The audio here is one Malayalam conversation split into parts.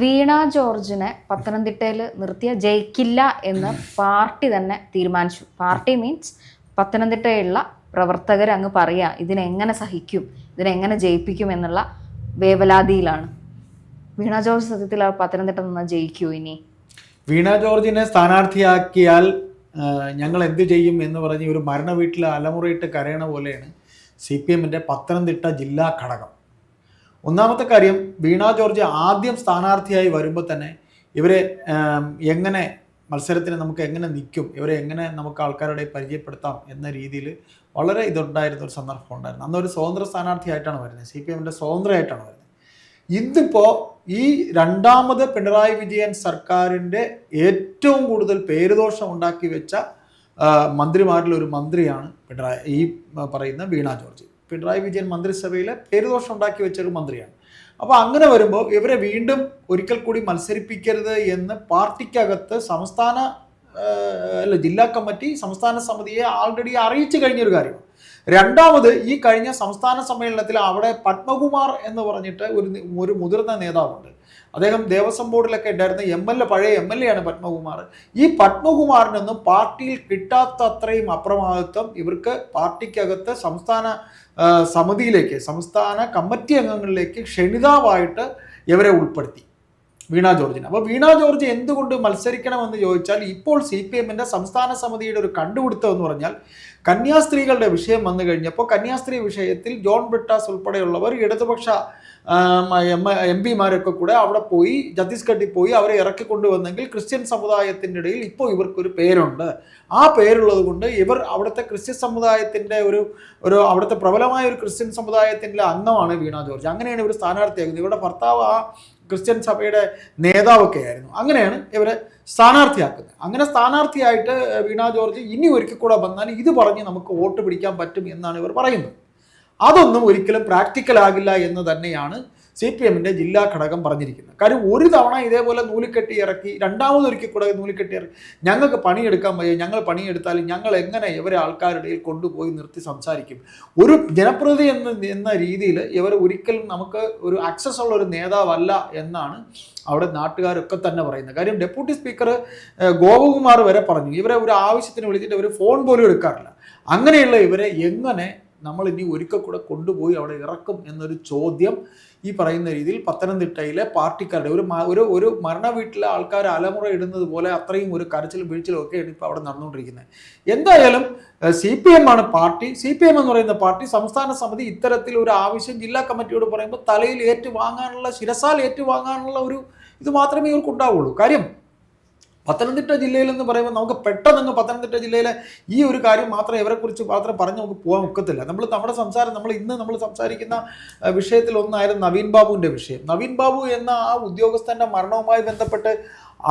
വീണ ജോർജിനെ പത്തനംതിട്ടയിൽ നിർത്തിയ ജയിക്കില്ല എന്ന് പാർട്ടി തന്നെ തീരുമാനിച്ചു. പാർട്ടി മീൻസ് പത്തനംതിട്ടയിലുള്ള പ്രവർത്തകർ അങ്ങ് പറയുക ഇതിനെങ്ങനെ സഹിക്കും ഇതിനെങ്ങനെ ജയിപ്പിക്കും എന്നുള്ള വേവലാതിയിലാണ്. വീണ ജോർജ് സത്യത്തിൽ പത്തനംതിട്ട നിന്ന് ജയിക്കൂ ഇനി? വീണ ജോർജിനെ സ്ഥാനാർത്ഥിയാക്കിയാൽ ഞങ്ങൾ എന്ത് ചെയ്യും എന്ന് പറഞ്ഞ് ഒരു മരണ വീട്ടിൽ അലമുറയിട്ട് കരയണ പോലെയാണ് സി പി എമ്മിന്റെ പത്തനംതിട്ട ജില്ലാ ഘടകം. ഒന്നാമത്തെ കാര്യം വീണ ജോർജ് ആദ്യം സ്ഥാനാർത്ഥിയായി വരുമ്പോൾ തന്നെ ഇവരെ എങ്ങനെ മത്സരത്തിന് നമുക്ക് എങ്ങനെ നിൽക്കും ഇവരെ എങ്ങനെ നമുക്ക് ആൾക്കാരുടെ പരിചയപ്പെടുത്താം എന്ന രീതിയിൽ വളരെ ഇതുണ്ടായിരുന്ന ഒരു സന്ദർഭം ഉണ്ടായിരുന്നു. അന്നൊരു സ്വതന്ത്ര സ്ഥാനാർത്ഥിയായിട്ടാണ് വരുന്നത്. സി പി എമ്മിന്റെ സ്വതന്ത്രമായിട്ടാണ് വരുന്നത്. ഇന്നിപ്പോൾ ഈ രണ്ടാമത് പിണറായി വിജയൻ സർക്കാരിന്റെ ഏറ്റവും കൂടുതൽ പേരുദോഷം ഉണ്ടാക്കി വെച്ച മന്ത്രിമാരിൽ ഒരു മന്ത്രിയാണ് പിണറായി ഈ പറയുന്ന വീണ ജോർജ്. പിണറായി വിജയൻ മന്ത്രിസഭയിലെ പേരുദോഷം ഉണ്ടാക്കി വെച്ച ഒരു മന്ത്രിയാണ്. അപ്പോൾ അങ്ങനെ വരുമ്പോൾ ഇവരെ വീണ്ടും ഒരിക്കൽ കൂടി മത്സരിപ്പിക്കരുത് എന്ന് പാർട്ടിക്കകത്ത് സംസ്ഥാന അല്ല ജില്ലാ കമ്മിറ്റി സംസ്ഥാന സമിതിയെ ആൾറെഡി അറിയിച്ചു കഴിഞ്ഞൊരു കാര്യമാണ്. രണ്ടാമത് ഈ കഴിഞ്ഞ സംസ്ഥാന സമ്മേളനത്തിൽ അവിടെ പത്മകുമാർ എന്ന് പറഞ്ഞിട്ട് ഒരു ഒരു മുതിർന്ന നേതാവുണ്ട്. അദ്ദേഹം ദേവസ്വം ബോർഡിലൊക്കെ ഉണ്ടായിരുന്ന എം എൽ എ പഴയ എം എൽ എ ആണ് പത്മകുമാർ. ഈ പത്മകുമാറിനൊന്നും പാർട്ടിയിൽ കിട്ടാത്ത അത്രയും അപ്രമാദിത്വം ഇവർക്ക് പാർട്ടിക്കകത്ത് സംസ്ഥാന സമിതിയിലേക്ക് സംസ്ഥാന കമ്മിറ്റി അംഗങ്ങളിലേക്ക് ക്ഷണിതാവായിട്ട് ഇവരെ ഉൾപ്പെടുത്തി. വീണ ജോർജിന്. അപ്പോൾ വീണ ജോർജ് എന്തുകൊണ്ട് മത്സരിക്കണമെന്ന് ചോദിച്ചാൽ ഇപ്പോൾ സി പി എമ്മിന്റെ സംസ്ഥാന സമിതിയുടെ ഒരു കണ്ടുപിടുത്തം എന്ന് പറഞ്ഞാൽ കന്യാസ്ത്രീകളുടെ വിഷയം വന്നു കഴിഞ്ഞപ്പോൾ കന്യാസ്ത്രീ വിഷയത്തിൽ ജോൺ ബ്രിട്ടാസ് ഉൾപ്പെടെയുള്ളവർ ഇടതുപക്ഷ എം പിമാരൊക്കെ കൂടെ അവിടെ പോയി ഛത്തീസ്ഗഡിൽ പോയി അവരെ ഇറക്കി കൊണ്ടുവന്നെങ്കിൽ ക്രിസ്ത്യൻ സമുദായത്തിന്റെ ഇടയിൽ ഇപ്പോൾ ഇവർക്കൊരു പേരുണ്ട്. ആ പേരുള്ളത് കൊണ്ട് ഇവർ അവിടുത്തെ ക്രിസ്ത്യൻ സമുദായത്തിന്റെ ഒരു ഒരു അവിടുത്തെ പ്രബലമായ ഒരു ക്രിസ്ത്യൻ സമുദായത്തിന്റെ അംഗമാണ് വീണ ജോർജ്. അങ്ങനെയാണ് ഇവർ സ്ഥാനാർത്ഥിയാകുന്നത്. ഇവരുടെ ഭർത്താവ് ആ ക്രിസ്ത്യൻ സഭയുടെ നേതാവൊക്കെ ആയിരുന്നു. അങ്ങനെയാണ് ഇവരെ സ്ഥാനാർത്ഥിയാക്കുന്നത്. അങ്ങനെ സ്ഥാനാർത്ഥിയായിട്ട് വീണ ജോർജ് ഇനി ഒരിക്കൽ കൂടെ വന്നാൽ ഇത് പറഞ്ഞ് നമുക്ക് വോട്ട് പിടിക്കാൻ പറ്റും എന്നാണ് ഇവർ പറയുന്നത്. അതൊന്നും ഒരിക്കലും പ്രാക്ടിക്കൽ ആകില്ല എന്ന് തന്നെയാണ് സി പി എമ്മിന്റെ ജില്ലാ ഘടകം പറഞ്ഞിരിക്കുന്നത് കാര്യം ഒരു തവണ ഇതേപോലെ നൂലിക്കെട്ടി ഇറക്കി രണ്ടാമതൊരിക്കൽ കൂടെ നൂലിക്കെട്ടി ഇറക്കി. ഞങ്ങൾക്ക് പണിയെടുക്കാൻ വയ്യ ഞങ്ങൾ പണിയെടുത്താലും ഞങ്ങൾ എങ്ങനെ ഇവരെ ആൾക്കാരുടെ കൊണ്ടുപോയി നിർത്തി സംസാരിക്കും? ഒരു ജനപ്രതി എന്ന എന്ന രീതിയിൽ ഇവർ ഒരിക്കലും നമുക്ക് ഒരു ആക്സസ് ഉള്ള ഒരു നേതാവല്ല എന്നാണ് അവിടെ നാട്ടുകാരൊക്കെ തന്നെ പറയുന്നത്. കാര്യം ഡെപ്യൂട്ടി സ്പീക്കർ ഗോപകുമാർ വരെ പറഞ്ഞു. ഇവരെ ഒരു ആവശ്യത്തിന് വിളിച്ചിട്ട് ഇവർ ഫോൺ പോലും എടുക്കാറില്ല. അങ്ങനെയുള്ള ഇവരെ എങ്ങനെ നമ്മൾ ഇനി ഒരിക്കൽ കൂടെ കൊണ്ടുപോയി അവിടെ ഇറക്കും എന്നൊരു ചോദ്യം ഈ പറയുന്ന രീതിയിൽ പത്തനംതിട്ടയിലെ പാർട്ടിക്കാരുടെ ഒരു ഒരു ഒരു മരണ വീട്ടിലെ ആൾക്കാർ അലമുറ ഇടുന്നത് പോലെ അത്രയും ഒരു കരച്ചിലും വീഴ്ചയിലും ഒക്കെയാണ് ഇപ്പോൾ അവിടെ നടന്നുകൊണ്ടിരിക്കുന്നത്. എന്തായാലും സി പി എം ആണ് പാർട്ടി. സി പി എം എന്ന് പറയുന്ന പാർട്ടി സംസ്ഥാന സമിതി ഇത്തരത്തിൽ ഒരു ആവശ്യം ജില്ലാ കമ്മിറ്റിയോട് പറയുമ്പോൾ തലയിൽ ഏറ്റുവാങ്ങാനുള്ള ശിരസാൽ ഏറ്റുവാങ്ങാനുള്ള ഒരു ഇത് മാത്രമേ ഇവർക്ക് ഉണ്ടാവുള്ളൂ കാര്യം പത്തനംതിട്ട ജില്ലയിൽ എന്ന് പറയുമ്പോൾ നമുക്ക് പെട്ടെന്ന് പത്തനംതിട്ട ജില്ലയിലെ ഈ ഒരു കാര്യം മാത്രം ഇവരെക്കുറിച്ച് മാത്രം പറഞ്ഞ് നമുക്ക് പോകാൻ ഒക്കത്തില്ല. നമ്മൾ നമ്മുടെ സംസാരം നമ്മൾ ഇന്ന് നമ്മൾ സംസാരിക്കുന്ന വിഷയത്തിൽ ഒന്നായിരുന്നു നവീൻ ബാബുവിന്റെ വിഷയം. നവീൻ ബാബു എന്ന ആ ഉദ്യോഗസ്ഥന്റെ മരണവുമായി ബന്ധപ്പെട്ട്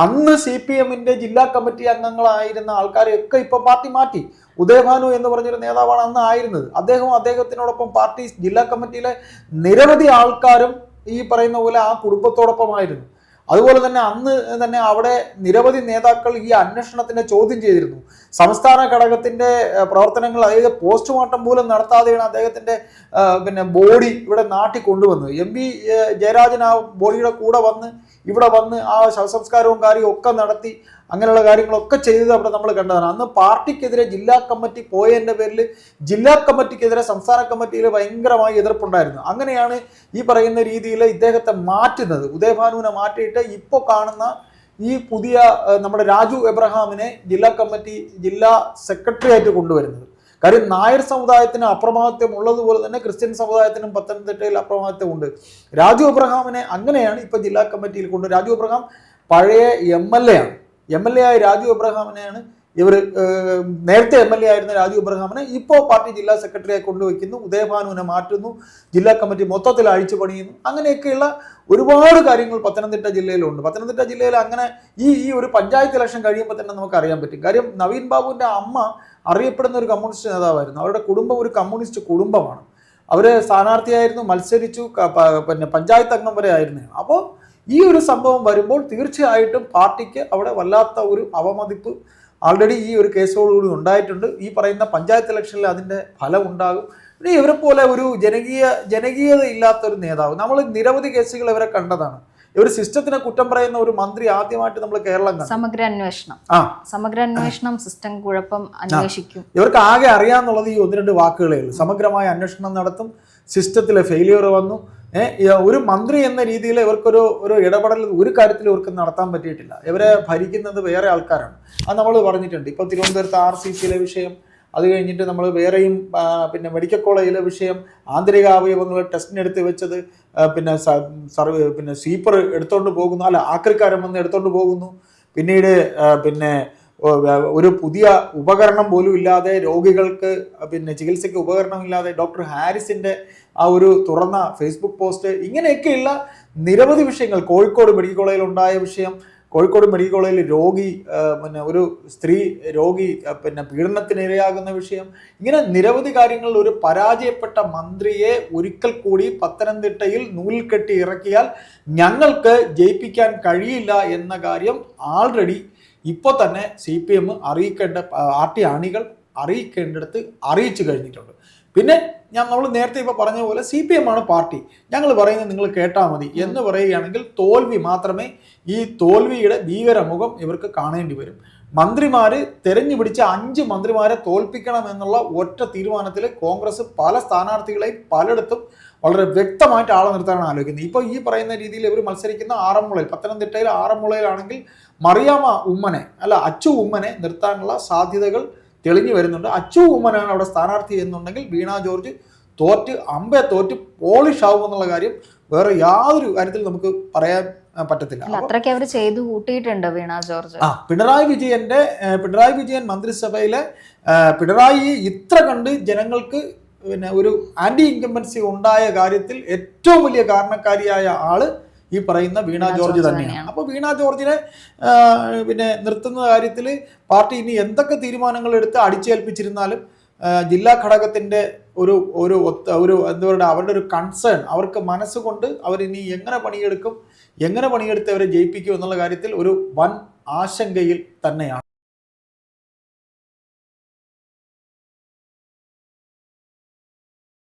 അന്ന് സി പി എമ്മിന്റെ ജില്ലാ കമ്മിറ്റി അംഗങ്ങളായിരുന്ന ആൾക്കാരെയൊക്കെ ഇപ്പോൾ പാർട്ടി മാറ്റി. ഉദയഭാനു എന്ന് പറഞ്ഞൊരു നേതാവാണ് അന്ന് ആയിരുന്നത്. അദ്ദേഹവും അദ്ദേഹത്തിനോടൊപ്പം പാർട്ടി ജില്ലാ കമ്മിറ്റിയിലെ നിരവധി ആൾക്കാരും ഈ പറയുന്ന പോലെ ആ കുടുംബത്തോടൊപ്പമായിരുന്നു. അതുപോലെ തന്നെ അന്ന് തന്നെ അവിടെ നിരവധി നേതാക്കൾ ഈ അന്വേഷണത്തിനെ ചോദ്യം ചെയ്തിരുന്നു. സംസ്ഥാന ഘടകത്തിന്റെ പ്രവർത്തനങ്ങൾ അതായത് പോസ്റ്റ്മോർട്ടം പോലും നടത്താതെയാണ് അദ്ദേഹത്തിന്റെ പിന്നെ ബോഡി ഇവിടെ നാട്ടിൽ കൊണ്ടുവന്നത്. എം പി ജയരാജൻ ആ ബോഡിയുടെ കൂടെ വന്ന് ഇവിടെ വന്ന് ആ ശവസംസ്കാരവും കാര്യവും ഒക്കെ നടത്തി അങ്ങനെയുള്ള കാര്യങ്ങളൊക്കെ ചെയ്തത് അവിടെ നമ്മൾ കണ്ടതാണ്. അന്ന് പാർട്ടിക്കെതിരെ ജില്ലാ കമ്മിറ്റി പോയതിന്റെ പേരിൽ ജില്ലാ കമ്മിറ്റിക്കെതിരെ സംസ്ഥാന കമ്മിറ്റിയിൽ ഭയങ്കരമായി എതിർപ്പുണ്ടായിരുന്നു. അങ്ങനെയാണ് ഈ പറയുന്ന രീതിയിൽ ഇദ്ദേഹത്തെ മാറ്റുന്നത്. ഉദയഭാനുവിനെ മാറ്റിയിട്ട് ഇപ്പോൾ കാണുന്ന ഈ പുതിയ നമ്മുടെ രാജു എബ്രഹാമിനെ ജില്ലാ കമ്മിറ്റി ജില്ലാ സെക്രട്ടറി ആയിട്ട് കൊണ്ടുവരുന്നത്. കാര്യം നായർ സമുദായത്തിന് അപ്രമാദിത്വം ഉള്ളതുപോലെ തന്നെ ക്രിസ്ത്യൻ സമുദായത്തിനും പത്തനംതിട്ടയിൽ അപ്രമാദിത്വം ഉണ്ട്. രാജു എബ്രഹാമിനെ അങ്ങനെയാണ് ഇപ്പൊ ജില്ലാ കമ്മിറ്റിയിൽ കൊണ്ട് രാജു എബ്രഹാം പഴയ എം എൽ എ ആണ്. എം എൽ എ ആയ രാജു എബ്രഹാമിനെയാണ് ഇവർ നേരത്തെ എം എൽ എ ആയിരുന്ന രാജു എബ്രഹാമിനെ ഇപ്പോൾ പാർട്ടി ജില്ലാ സെക്രട്ടറിയായി കൊണ്ടുവയ്ക്കുന്നു ഉദയഭാനുവിനെ മാറ്റുന്നു ജില്ലാ കമ്മിറ്റി മൊത്തത്തിൽ അഴിച്ചു പണിയുന്നു. അങ്ങനെയൊക്കെയുള്ള ഒരുപാട് കാര്യങ്ങൾ പത്തനംതിട്ട ജില്ലയിലുണ്ട്. പത്തനംതിട്ട ജില്ലയിൽ അങ്ങനെ ഈ ഈ ഒരു പഞ്ചായത്ത് ഇലക്ഷൻ കഴിയുമ്പോൾ തന്നെ നമുക്ക് അറിയാൻ പറ്റും. കാര്യം നവീൻ ബാബുവിന്റെ അമ്മ അറിയപ്പെടുന്ന ഒരു കമ്മ്യൂണിസ്റ്റ് നേതാവായിരുന്നു. അവരുടെ കുടുംബം ഒരു കമ്മ്യൂണിസ്റ്റ് കുടുംബമാണ്. അവർ സ്ഥാനാർത്ഥിയായിരുന്നു മത്സരിച്ചു പിന്നെ പഞ്ചായത്ത് അംഗം വരെ ആയിരുന്നു. അപ്പോൾ ഈ ഒരു സംഭവം വരുമ്പോൾ തീർച്ചയായിട്ടും പാർട്ടിക്ക് അവിടെ വല്ലാത്ത ഒരു അവമതിപ്പ് ആൾറെഡി ഈ ഒരു കേസോടുകൂടി ഉണ്ടായിട്ടുണ്ട്. ഈ പറയുന്ന പഞ്ചായത്ത് ഇലക്ഷനിൽ അതിന്റെ ഫലം ഉണ്ടാകും. പിന്നെ ഇവരെ പോലെ ഒരു ജനകീയ ജനകീയത ഇല്ലാത്ത ഒരു നേതാവ്. നമ്മൾ നിരവധി കേസുകൾ ഇവരെ കണ്ടതാണ്. ഒരു സിസ്റ്റത്തിനെ കുറ്റം പറയുന്ന ഒരു മന്ത്രി ആദ്യമായിട്ട് നമ്മൾ കേരളം സമഗ്ര അന്വേഷണം. ആ. സമഗ്ര അന്വേഷണം സിസ്റ്റം കുഴപ്പം അന്വേഷിക്കും. ഇവർക്ക് ആകെ അറിയാന്നുള്ളത് ഈ ഒന്ന് രണ്ട് വാക്കുകളേ ഉള്ളൂ. സമഗ്രമായ അന്വേഷണം നടത്തും. സിസ്റ്റത്തിലെ ഫെയിലിയർ വന്നു. ഒരു മന്ത്രി എന്ന രീതിയിൽ ഇവർക്കൊരു ഒരു ഇടപെടൽ ഒരു കാര്യത്തിൽ ഇവർക്ക് നടത്താൻ പറ്റിയിട്ടില്ല. ഇവരെ ഭരിക്കുന്നത് വേറെ ആൾക്കാരാണ്. അത് നമ്മൾ പറഞ്ഞിട്ടുണ്ട്. ഇപ്പോൾ തിരുവനന്തപുരത്ത് ആർ സി സിയിലെ വിഷയം അത് കഴിഞ്ഞിട്ട് നമ്മൾ വേറെയും പിന്നെ മെഡിക്കൽ കോളേജിലെ വിഷയം ആന്തരിക അവയവങ്ങൾ ടെസ്റ്റിനെടുത്ത് വെച്ചത് പിന്നെ സർവേ പിന്നെ സ്വീപ്പർ എടുത്തോണ്ട് പോകുന്നു. അല്ല ആക്രിക്കാരൻ വന്ന് എടുത്തോണ്ട് പോകുന്നു. പിന്നീട് പിന്നെ ഒരു പുതിയ ഉപകരണം പോലും ഇല്ലാതെ രോഗികൾക്ക് പിന്നെ ചികിത്സയ്ക്ക് ഉപകരണം ഇല്ലാതെ ഡോക്ടർ ഹാരിസിന്റെ ആ ഒരു തുറന്ന ഫേസ്ബുക്ക് പോസ്റ്റ് ഇങ്ങനെയൊക്കെയുള്ള നിരവധി വിഷയങ്ങൾ. കോഴിക്കോട് മെഡിക്കൽ കോളേജിൽ ഉണ്ടായ വിഷയം കോഴിക്കോട് മെഡിക്കൽ കോളേജിൽ രോഗി പിന്നെ ഒരു സ്ത്രീ രോഗി പിന്നെ പീഡനത്തിന് ഇരയാകുന്ന വിഷയം. ഇങ്ങനെ നിരവധി കാര്യങ്ങളിൽ ഒരു പരാജയപ്പെട്ട മന്ത്രിയെ ഒരിക്കൽ കൂടി പത്തനംതിട്ടയിൽ നൂലിൽ കെട്ടി ഇറക്കിയാൽ ഞങ്ങൾക്ക് ജയിപ്പിക്കാൻ കഴിയില്ല എന്ന കാര്യം ആൾറെഡി ഇപ്പോൾ തന്നെ സി പി എം അറിയിക്കേണ്ട പാർട്ടി അണികൾ അറിയിക്കേണ്ടടുത്ത് അറിയിച്ചു കഴിഞ്ഞിട്ടുണ്ട്. പിന്നെ ഞാൻ നമ്മൾ നേരത്തെ ഇപ്പോൾ പറഞ്ഞ പോലെ സി പി എം ആണ് പാർട്ടി. ഞങ്ങൾ പറയുന്നത് നിങ്ങൾ കേട്ടാൽ മതി. എന്ന് പറയുകയാണെങ്കിൽ തോൽവി മാത്രമേ ഈ തോൽവിയുടെ ഭീകരമുഖം ഇവർക്ക് കാണേണ്ടി വരും. മന്ത്രിമാർ തെരഞ്ഞു പിടിച്ച അഞ്ച് മന്ത്രിമാരെ തോൽപ്പിക്കണം എന്നുള്ള ഒറ്റ തീരുമാനത്തിൽ കോൺഗ്രസ് പല സ്ഥാനാർത്ഥികളെയും പലയിടത്തും വളരെ വ്യക്തമായിട്ട് ആളെ നിർത്താനാണ് ആലോചിക്കുന്നത്. ഇപ്പോൾ ഈ പറയുന്ന രീതിയിൽ ഇവർ മത്സരിക്കുന്ന ആറന്മുളയിൽ പത്തനംതിട്ടയിൽ ആറന്മുളയിലാണെങ്കിൽ മറിയാമ ഉമ്മനെ അല്ല അച്ചു ഉമ്മനെ നിർത്താനുള്ള സാധ്യതകൾ തെളിഞ്ഞു വരുന്നുണ്ട്. അച്ചു ഉമ്മനാണ് അവിടെ സ്ഥാനാർത്ഥി എന്നുണ്ടെങ്കിൽ വീണ ജോർജ് തോറ്റ് അമ്പെ തോറ്റ് പോളിഷ് ആവും എന്നുള്ള കാര്യം വേറെ യാതൊരു കാര്യത്തിൽ നമുക്ക് പറയാൻ പറ്റത്തില്ല. അത്രയ്ക്ക് അവർ ചെയ്തു കൂട്ടിയിട്ടുണ്ട് വീണ ജോർജ്? ആ പിണറായി വിജയന്റെ പിണറായി വിജയൻ മന്ത്രിസഭയിലെ പിണറായി ഇത്ര കണ്ട് ജനങ്ങൾക്ക് പിന്നെ ഒരു ആന്റി ഇൻകംബൻസി ഉണ്ടായ കാര്യത്തിൽ ഏറ്റവും വലിയ കാരണക്കാരിയായ ആൾ ഈ പറയുന്ന വീണ ജോർജ് തന്നെയാണ്. അപ്പോൾ വീണ ജോർജിനെ പിന്നെ നിർത്തുന്ന കാര്യത്തിൽ പാർട്ടി ഇനി എന്തൊക്കെ തീരുമാനങ്ങൾ എടുത്ത് അടിച്ചേൽപ്പിച്ചിരുന്നാലും ജില്ലാ ഘടകത്തിന്റെ ഒരു ഒരു ഒത്ത ഒരു എന്താ പറയുക അവരുടെ ഒരു കൺസേൺ അവർക്ക് മനസ്സുകൊണ്ട് അവരിനി എങ്ങനെ പണിയെടുക്കും എങ്ങനെ പണിയെടുത്ത് അവരെ ജയിപ്പിക്കും എന്നുള്ള കാര്യത്തിൽ ഒരു വൻ ആശങ്കയിൽ തന്നെയാണ്